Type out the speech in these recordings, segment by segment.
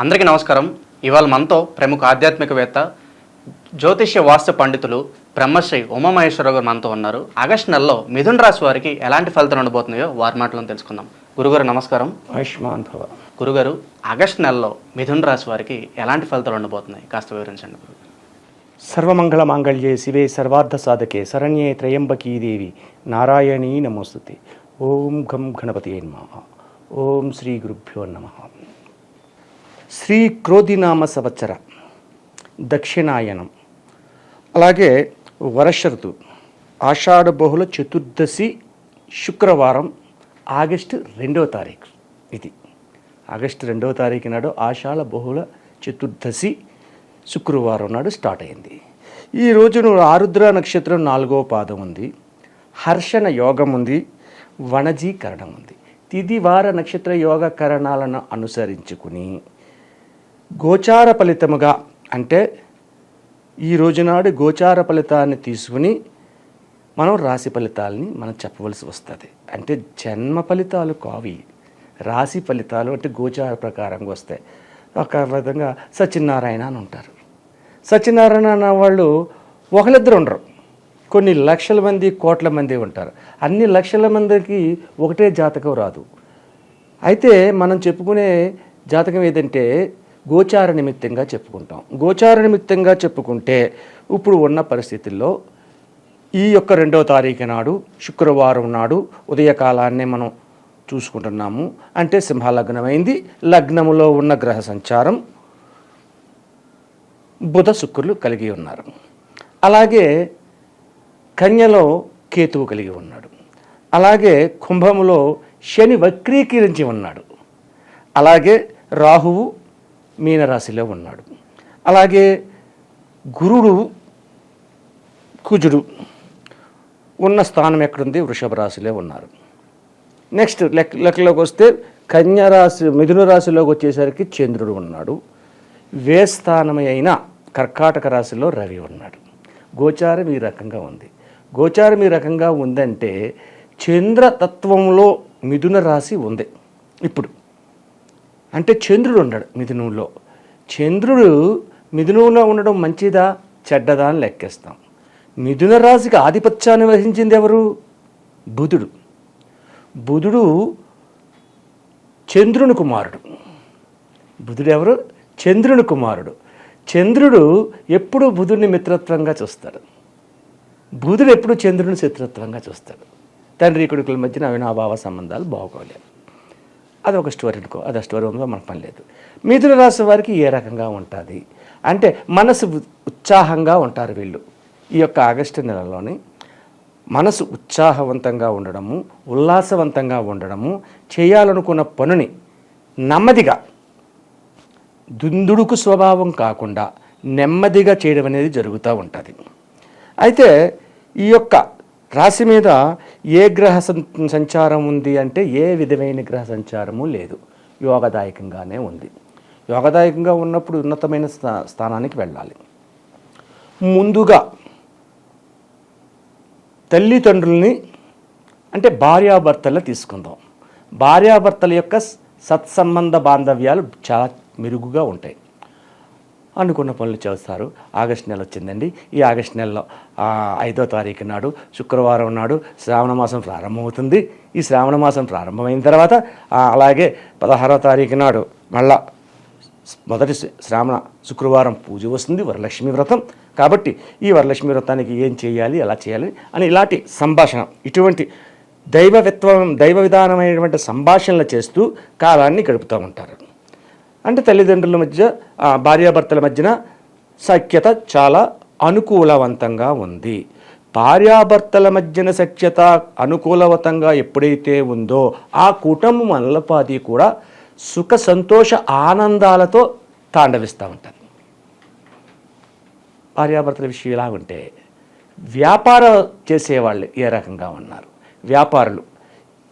అందరికీ నమస్కారం. ఇవాళ మనతో ప్రముఖ ఆధ్యాత్మికవేత్త జ్యోతిష్య వాస్తు పండితులు బ్రహ్మశ్రీ ఉమామహేశ్వరరావు గారు మనతో ఉన్నారు. ఆగస్టు నెలలో మిథున్ రాశి వారికి ఎలాంటి ఫలితాలు ఉండబోతున్నాయో వారి మాటలను తెలుసుకుందాం. గురుగారు నమస్కారం. ఆయుష్మాన్ భవ గురుగారు ఆగస్టు నెలలో మిథున్ రాశి వారికి ఎలాంటి ఫలితాలు ఉండబోతున్నాయి? కాస్త వివరించండి సర్వమంగళ మాంగళ్యే శివే సర్వార్థ సాధకే శరణ్యే త్రయంబకీ దేవి నారాయణీ నమోస్తుతే. ఓం గం గణపతి నమ. ఓం శ్రీ గురుభ్యో నమ. శ్రీ క్రోధినామ సంవత్సర దక్షిణాయనం అలాగే వర్ష ఋతు ఆషాఢ బహుళ చతుర్దశి శుక్రవారం ఆగస్టు రెండవ తారీఖు ఇది. ఆగస్టు రెండవ తారీఖు నాడు ఆషాఢ బహుళ చతుర్దశి శుక్రవారం నాడు స్టార్ట్ అయింది. ఈ రోజున ఆరుద్ర నక్షత్రం నాలుగవ పాదం ఉంది. హర్షణ యోగం ఉంది. వణజీకరణం ఉంది. తిది వార నక్షత్ర యోగ కరణాలను అనుసరించుకుని గోచార ఫలితముగా అంటే ఈ రోజునాడు గోచార ఫలితాన్ని తీసుకుని మనం రాశి ఫలితాలని మనం చెప్పవలసి వస్తుంది. అంటే జన్మ ఫలితాలు కావి. రాశి ఫలితాలు అంటే గోచార ప్రకారంగా వస్తాయి. ఒక విధంగా సత్యనారాయణ అని ఉంటారు. సత్యనారాయణ అన్న వాళ్ళు ఒకరిద్దరు ఉండరు. కొన్ని లక్షల మంది కోట్ల మంది ఉంటారు. అన్ని లక్షల మందికి ఒకటే జాతకం రాదు. అయితే మనం చెప్పుకునే జాతకం ఏదంటే గోచార నిమిత్తంగా చెప్పుకుంటాం. గోచార నిమిత్తంగా చెప్పుకుంటే ఇప్పుడు ఉన్న పరిస్థితుల్లో ఈ యొక్క రెండవ తారీఖు నాడు శుక్రవారం నాడు ఉదయకాలాన్నే మనం చూసుకుంటున్నాము. అంటే సింహలగ్నమైంది. లగ్నములో ఉన్న గ్రహ సంచారం బుధ శుక్రులు కలిగి ఉన్నారు. అలాగే కన్యలో కేతువు కలిగి ఉన్నాడు. అలాగే కుంభములో శని వక్రీకరించి ఉన్నాడు. అలాగే రాహువు మీనరాశిలో ఉన్నాడు. అలాగే గురుడు కుజుడు ఉన్న స్థానం ఎక్కడుంది? వృషభ రాశిలో ఉన్నారు. నెక్స్ట్ లెక్క లెక్కలోకి వస్తే కన్యరాశి మిథున రాశిలోకి వచ్చేసరికి చంద్రుడు ఉన్నాడు. వేస్థానమే అయిన కర్కాటక రాశిలో రవి ఉన్నాడు. గోచారం ఈ రకంగా ఉంది. గోచారం ఈ రకంగా ఉందంటే చంద్రతత్వంలో మిథున రాశి ఉంది. ఇప్పుడు అంటే చంద్రుడు ఉన్నాడు మిథునంలో. చంద్రుడు మిథునంలో ఉండడం మంచిదా? చెడ్డదా అని లెక్కేస్తాం. మిథున రాశికి ఆధిపత్యాన్ని వహించింది ఎవరు? బుధుడు. బుధుడు చంద్రుని కుమారుడు. బుధుడు ఎవరు? చంద్రుని కుమారుడు. చంద్రుడు ఎప్పుడు బుధుడిని మిత్రత్వంగా చూస్తాడు. బుధుడు ఎప్పుడు చంద్రుని శత్రుత్వంగా చూస్తాడు. తండ్రి కొడుకుల మధ్యన అవినాభావ సంబంధాలు బాగోలేదు అది ఒక స్టోరీ అనుకో అది ఆ స్టోరీ ఉందో మనకు పని లేదు. మిథున రాశి వారికి ఏ రకంగా ఉంటుంది? అంటే మనసు ఉత్సాహంగా ఉంటారు వీళ్ళు. ఈ యొక్క ఆగస్టు నెలలోని మనసు ఉత్సాహవంతంగా ఉండడము ఉల్లాసవంతంగా ఉండడము చేయాలనుకున్న పనుని నెమ్మదిగా దుందుడుకు స్వభావం కాకుండా నెమ్మదిగా చేయడం అనేది జరుగుతూ ఉంటుంది. అయితే ఈ యొక్క రాశి మీద ఏ గ్రహ సంచారం ఉంది అంటే ఏ విధమైన గ్రహ సంచారము లేదు. యోగదాయకంగానే ఉంది. యోగదాయకంగా ఉన్నప్పుడు ఉన్నతమైన స్థా- స్థానానికి వెళ్ళాలి. ముందుగా తల్లిదండ్రుల్ని అంటే భార్యాభర్తలు తీసుకుందాం. భార్యాభర్తల యొక్క సత్సంబంధ బాంధవ్యాలు చాలా మెరుగుగా ఉంటాయి. అనుకున్న పనులు చేస్తారు. ఆగస్టు నెల వచ్చిందండి. ఈ ఆగస్టు నెలలో ఐదో తారీఖు నాడు శుక్రవారం నాడు శ్రావణ మాసం ప్రారంభమవుతుంది. ఈ శ్రావణ మాసం ప్రారంభమైన తర్వాత అలాగే పదహారో తారీఖు నాడు మళ్ళా మొదటి శ్రావణ శుక్రవారం పూజ వస్తుంది వరలక్ష్మి వ్రతం. కాబట్టి ఈ వరలక్ష్మి వ్రతానికి ఏం చేయాలి ఎలా చేయాలి అని ఇలాంటి సంభాషణ ఇటువంటి దైవవిత్వం దైవ విధానమైనటువంటి సంభాషణలు చేస్తూ కాలాన్ని గడుపుతూ ఉంటారు. అంటే తల్లిదండ్రుల మధ్య భార్యాభర్తల మధ్యన సఖ్యత చాలా అనుకూలవంతంగా ఉంది. భార్యాభర్తల మధ్యన సఖ్యత అనుకూలవంతంగా ఎప్పుడైతే ఉందో ఆ కుటుంబం అల్లపాది కూడా సుఖ సంతోష ఆనందాలతో తాండవిస్తూ ఉంటుంది. భార్యాభర్తల విషయం ఇలా ఉంటే వ్యాపారం చేసేవాళ్ళు ఏ రకంగా ఉన్నారు? వ్యాపారులు.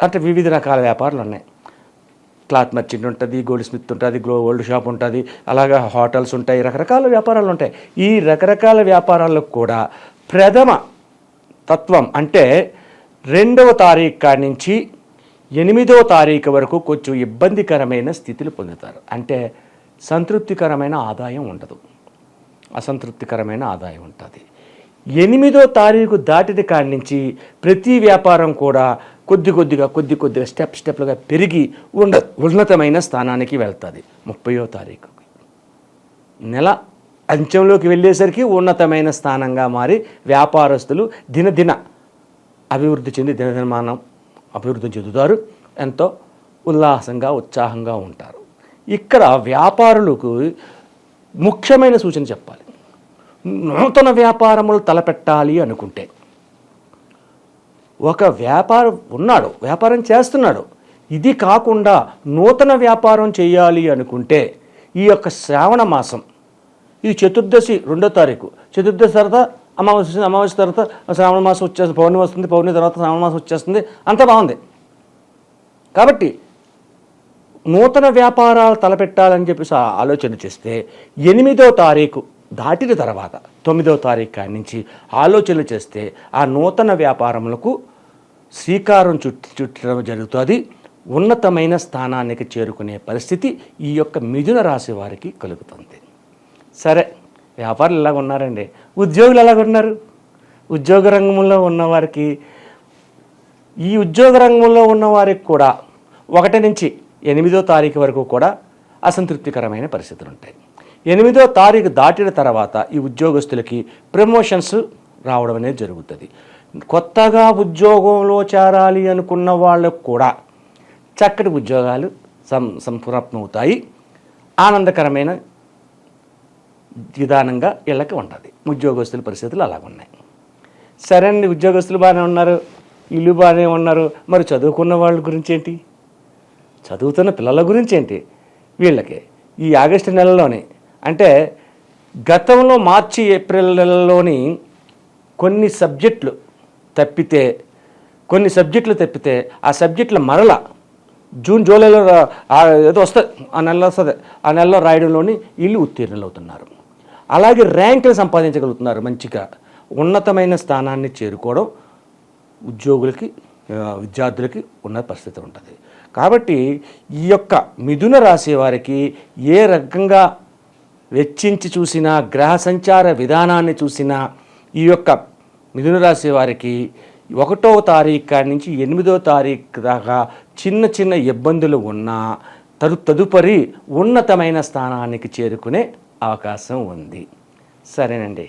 అంటే వివిధ రకాల వ్యాపారాలు ఉన్నాయి. క్లాత్ మర్చెంట్ ఉంటుంది గోల్డ్ స్మిత్ ఉంటుంది గ్లో గోల్డ్ షాప్ ఉంటుంది అలాగే హోటల్స్ ఉంటాయి రకరకాల వ్యాపారాలు ఉంటాయి. ఈ రకరకాల వ్యాపారాలకు కూడా ప్రథమ తత్వం అంటే రెండవ తారీఖు కాడి నుంచి ఎనిమిదవ తారీఖు వరకు కొంచెం ఇబ్బందికరమైన స్థితిని పొందుతారు. అంటే సంతృప్తికరమైన ఆదాయం ఉండదు. అసంతృప్తికరమైన ఆదాయం ఉంటుంది. ఎనిమిదో తారీఖు దాటిన కాడి నుంచి ప్రతి వ్యాపారం కూడా కొద్ది కొద్దిగా కొద్ది కొద్దిగా స్టెప్ స్టెప్లుగా పెరిగి ఉండ ఉన్నతమైన స్థానానికి వెళ్తుంది. ముప్పయో తారీఖు. నెల అంచంలోకి వెళ్ళేసరికి ఉన్నతమైన స్థానంగా మారి వ్యాపారస్తులు దినదిన అభివృద్ధి చెంది దినదినమానం అభివృద్ధి చెందుతారు. ఎంతో ఉల్లాసంగా ఉత్సాహంగా ఉంటారు. ఇక్కడ వ్యాపారులకు ముఖ్యమైన సూచన చెప్పాలి. నూతన వ్యాపారములు తలపెట్టాలి అనుకుంటే ఒక వ్యాపారం ఉన్నాడు వ్యాపారం చేస్తున్నాడు. ఇది కాకుండా నూతన వ్యాపారం చేయాలి అనుకుంటే ఈ యొక్క శ్రావణ మాసం ఈ చతుర్దశి రెండో తారీఖు చతుర్దశి తర్వాత అమావాస్య వస్తుంది, అమావాస్య తర్వాత శ్రావణ మాసం వచ్చేస్తుంది పౌర్ణమి వస్తుంది పౌర్ణమి తర్వాత శ్రావణ మాసం వచ్చేస్తుంది అంత బాగుంది. కాబట్టి నూతన వ్యాపారాలు తలపెట్టాలని చెప్పేసి ఆ ఆలోచన చేస్తే ఎనిమిదో తారీఖు దాటిన తర్వాత తొమ్మిదో తారీఖు కాడి నుంచి ఆలోచనలు చేస్తే ఆ నూతన వ్యాపారములకు శ్రీకారం చుట్టి చుట్టడం జరుగుతుంది. ఉన్నతమైన స్థానానికి చేరుకునే పరిస్థితి ఈ యొక్క మిథున రాశి వారికి కలుగుతుంది. సరే వ్యాపారులు ఎలాగ ఉన్నారండి? ఉద్యోగులు ఎలాగ ఉన్నారు? ఉద్యోగ రంగంలో ఉన్నవారికి ఈ ఉద్యోగ రంగంలో ఉన్నవారికి కూడా ఒకటి నుంచి ఎనిమిదో తారీఖు వరకు కూడా అసంతృప్తికరమైన పరిస్థితులు ఉంటాయి ఎనిమిదో తారీఖు దాటిన తర్వాత ఈ ఉద్యోగస్తులకి ప్రమోషన్స్ రావడం అనేది జరుగుతుంది. కొత్తగా ఉద్యోగంలో చేరాలి అనుకున్న వాళ్ళకు కూడా చక్కటి ఉద్యోగాలు సం సంపూర్ణమవుతాయి. ఆనందకరమైన విధానంగా వీళ్ళకి ఉంటుంది. ఉద్యోగస్తుల పరిస్థితులు అలాగున్నాయి. సరే అండి ఉద్యోగస్తులు బాగానే ఉన్నారు ఇల్లు బాగానే ఉన్నారు మరి చదువుకున్న వాళ్ళ గురించి ఏంటి చదువుతున్న పిల్లల గురించి ఏంటి వీళ్ళకి ఈ ఆగస్టు నెలలోనే అంటే గతంలో మార్చి ఏప్రిల్ నెలలోని కొన్ని సబ్జెక్టులు తప్పితే కొన్ని సబ్జెక్టులు తప్పితే ఆ సబ్జెక్టులు మరల జూన్ జూలైలో ఏదో వస్తుంది ఆ నెలలో వస్తుంది. ఆ నెలలో రాయడంలోని వీళ్ళు ఉత్తీర్ణులు అవుతున్నారు అలాగే ర్యాంకులు సంపాదించగలుగుతున్నారు మంచిగా. ఉన్నతమైన స్థానాన్ని చేరుకోవడం ఉద్యోగులకి విద్యార్థులకి ఉన్న పరిస్థితి ఉంటుంది. కాబట్టి ఈ యొక్క మిథున రాశి వారికి ఏ రకంగా వెచ్చించి చూసినా గ్రహ సంచార విధానాన్ని చూసినా ఈ యొక్క మిథున రాశి వారికి ఒకటో తారీఖు కాడి నుంచి ఎనిమిదో తారీఖు దాకా చిన్న చిన్న ఇబ్బందులు ఉన్నా తరు తదుపరి ఉన్నతమైన స్థానానికి చేరుకునే అవకాశం ఉంది. సరేనండి.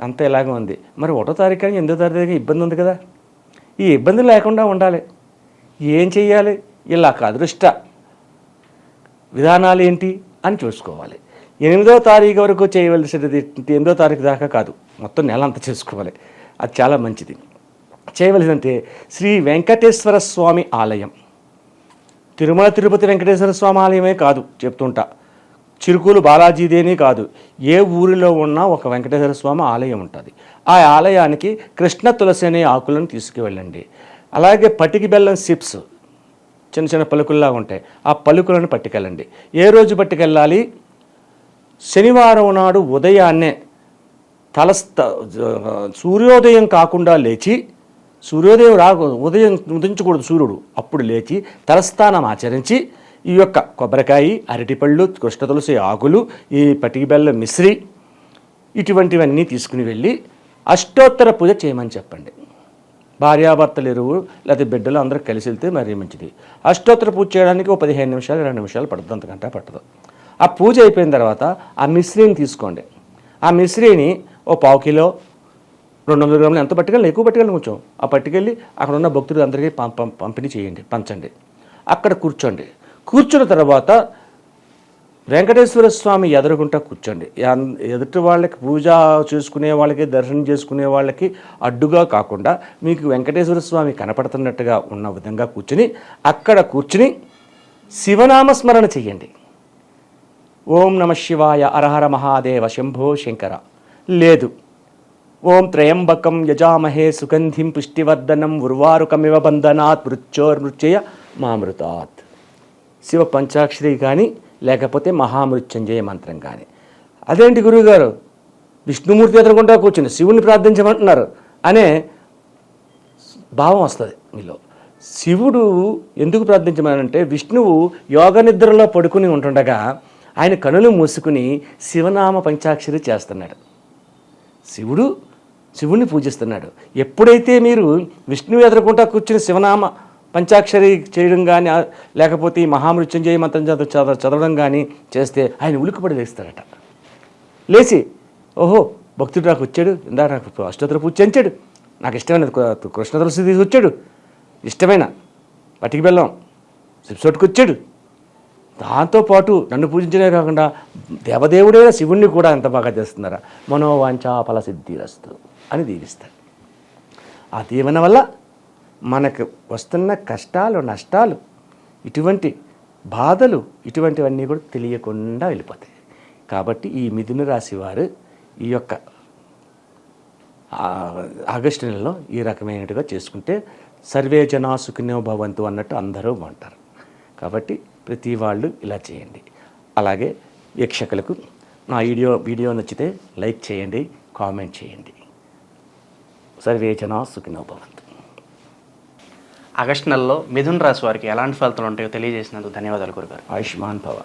అంత ఇలాగే ఉంది. మరి ఒకటో తారీఖు కానీ ఎనిమిదో తారీఖు ఇబ్బంది ఉంది కదా. ఈ ఇబ్బంది లేకుండా ఉండాలి. ఏం చెయ్యాలి? ఇలా అదృష్ట విధానాలు ఏంటి అని చూసుకోవాలి. ఎనిమిదో తారీఖు వరకు చేయవలసినది ఎనిమిదో తారీఖు దాకా కాదు. మొత్తం నెల అంతా చేసుకోవాలి. అది చాలా మంచిది. చేయవలసిందంటే శ్రీ వెంకటేశ్వర స్వామి ఆలయం. తిరుమల తిరుపతి వెంకటేశ్వర స్వామి ఆలయమే కాదు చెప్తుంటా. చిరుకూలు బాలాజీదేనే కాదు. ఏ ఊరిలో ఉన్నా ఒక వెంకటేశ్వర స్వామి ఆలయం ఉంటుంది. ఆ ఆలయానికి కృష్ణ తులసి అనే ఆకులను తీసుకువెళ్ళండి. అలాగే పటికి బెల్లం సిప్స్ చిన్న చిన్న పలుకుల్లా ఉంటాయి. ఆ పలుకులను పట్టుకెళ్ళండి. ఏ రోజు పట్టుకెళ్ళాలి? శనివారం నాడు ఉదయాన్నే తలస్త సూర్యోదయం కాకుండా లేచి సూర్యోదయం రాకు ఉదయం ఉదయించకూడదు సూర్యుడు అప్పుడు లేచి తలస్థానం ఆచరించి ఈ యొక్క కొబ్బరికాయ అరటిపళ్ళు కృష్ణ తులసి ఆకులు ఈ పటికి బెల్లం మిశ్రి ఇటువంటివన్నీ తీసుకుని వెళ్ళి అష్టోత్తర పూజ చేయమని చెప్పండి. భార్యాభర్తలు ఎరువు లేకపోతే బిడ్డలు అందరూ కలిసి వెళ్తే మరీ మంచిది. అష్టోత్తర పూజ చేయడానికి ఒక పదిహేను నిమిషాలు ఇరవై నిమిషాలు పడుతుంది అంతకంటే పట్టదు. ఆ పూజ అయిపోయిన తర్వాత ఆ మిశ్రీని తీసుకోండి. ఆ మిశ్రీని ఓ పావు కిలో రెండు వందల గ్రాములు ఎంత పట్టుకెళ్ళి ఎక్కువ పట్టుకెళ్ళి కొంచెం. ఆ పట్టుకెళ్ళి అక్కడ ఉన్న భక్తులు అందరికీ పం- పం- పంపిణీ చేయండి పంచండి. అక్కడ కూర్చోండి. కూర్చున్న తర్వాత వెంకటేశ్వర స్వామి ఎదురుగుంటా కూర్చోండి. ఎదుటి వాళ్ళకి పూజ చేసుకునే వాళ్ళకి దర్శనం చేసుకునే వాళ్ళకి అడ్డుగా కాకుండా మీకు వెంకటేశ్వర స్వామి కనపడుతున్నట్టుగా ఉన్న విధంగా కూర్చుని అక్కడ కూర్చుని శివనామస్మరణ చెయ్యండి ఓం నమ శివాయ అరహర మహాదేవ శంభో శంకర. లేదు. ఓం త్రయంబకం యజామహే సుగంధిం పుష్టివర్ధనం ఉర్వారుకమివ బంధనాత్ మృత్యోర్మృత్యయ మామృతాత్. శివ పంచాక్షరి కానీ లేకపోతే మహామృత్యుంజయ మంత్రం కానీ అదేంటి గురువుగారు? విష్ణుమూర్తి ఎదురుకుంటా కూర్చుని శివుని ప్రార్థించమంటున్నారు అనే భావం వస్తుంది మీలో. శివుడు ఎందుకు ప్రార్థించమనంటే విష్ణువు యోగ నిద్రలో పడుకుని ఉంటుండగా ఆయన కనులు మూసుకుని శివనామ పంచాక్షరి చేస్తున్నాడు. శివుడు శివుణ్ణి పూజిస్తున్నాడు. ఎప్పుడైతే మీరు విష్ణువు ఎదురుకుంటా కూర్చుని శివనామ పంచాక్షరి చేయడం కానీ లేకపోతే ఈ మహామృత్యుంజయ మంత్రం చదవ చదవడం కానీ చేస్తే ఆయన ఉలికిపడి లేస్తారట లేచి ఓహో భక్తుడు నాకు వచ్చాడు ఇందా నాకు అష్టోత్తర పూజ చేయించాడు. నాకు ఇష్టమైన కృష్ణ తులసి తీసుకొచ్చాడు. వచ్చాడు ఇష్టమైన పటికి బెల్లం సిప్సోట్కి వచ్చాడు. దాంతోపాటు నన్ను పూజించడమే కాకుండా దేవదేవుడైన శివుణ్ణి కూడా ఎంత బాగా చేస్తున్నారా? మనోవాంఛా ఫల సిద్ధిరస్తు అని దీవిస్తారు ఆ దీవెన వల్ల మనకు వస్తున్న కష్టాలు నష్టాలు ఇటువంటి బాధలు ఇటువంటివన్నీ కూడా తెలియకుండా వెళ్ళిపోతాయి. కాబట్టి ఈ మిథున రాశి వారు ఈ యొక్క ఆగస్టు నెలలో ఈ రకమైనట్టుగా చేసుకుంటే సర్వే జనా సుఖినో భవంతు అన్నట్టు అందరూ బాగుంటారు. కాబట్టి ప్రతి వాళ్ళు ఇలా చేయండి. అలాగే వీక్షకులకు నా వీడియో వీడియో నచ్చితే లైక్ చేయండి కామెంట్ చేయండి. సర్వే జనా సుఖినో భవంతు. ఆగస్టు నెలలో మిథున్ రాశి వారికి ఎలాంటి ఫలితాలు ఉంటాయో తెలియజేసినందుకు ధన్యవాదాలు గురుగారు. ఆయుష్మాన్ భవ.